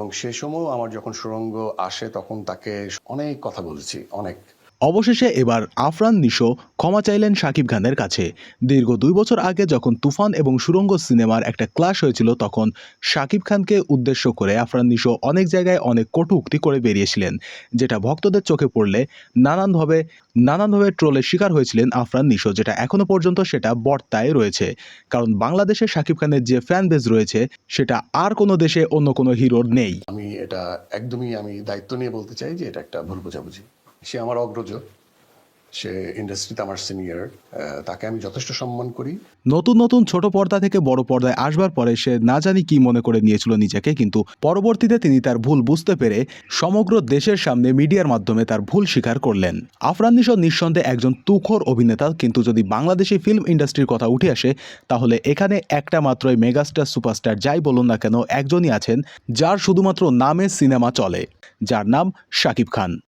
এবং সে সময়ও আমার যখন সুরঙ্গ আসে তখন তাকে অনেক কথা বলেছি অনেক অবশেষে এবার আফরান নিশো ক্ষমা চাইলেন শাকিব খানের কাছে। দীর্ঘ দুই বছর আগে যখন তুফান এবং সুরঙ্গ সিনেমার একটা ক্লাশ হয়েছিল, তখন শাকিব খানকে উদ্দেশ্য করে আফরান নিশো অনেক জায়গায় অনেক কটু উক্তি করে বেরিয়েছিলেন, যেটা ভক্তদের চোখে পড়লে নানানভাবে নানানভাবে ট্রোলের শিকার হয়েছিলেন আফরান নিশো, যেটা এখনও পর্যন্ত সেটা বর্তায় রয়েছে। কারণ বাংলাদেশে শাকিব খানের যে ফ্যান বেজ রয়েছে, সেটা আর কোনো দেশে অন্য কোনো হিরোর নেই। আমি এটা একদমই আমি দায়িত্ব নিয়ে বলতে চাই যে এটা একটা ভুল বোঝাবুঝি। সে আমার অগ্রজ। সে ইন্ডাস্ট্রিতে আমার সিনিয়র তাকে আমি যথেষ্ট সম্মান করি। নতুন নতুন ছোট পর্দা থেকে বড় পর্দায় আসবার পরে সে না জানি কি মনে করে নিয়েছিল নিজেকে, কিন্তু পরবর্তীতে তিনি তার ভুল বুঝতে পেরে সমগ্র দেশের সামনে মিডিয়ার মাধ্যমে তার ভুল স্বীকার করলেন। আফরান নিশো নিঃসন্দেহে একজন তুখোর অভিনেতা, কিন্তু যদি বাংলাদেশি ফিল্ম ইন্ডাস্ট্রির কথা উঠে আসে, তাহলে এখানে একটা মাত্রই মেগাস্টার সুপারস্টার যাই বলুন না কেন, একজনই আছেন, যার শুধুমাত্র নামে সিনেমা চলে, যার নাম শাকিব খান।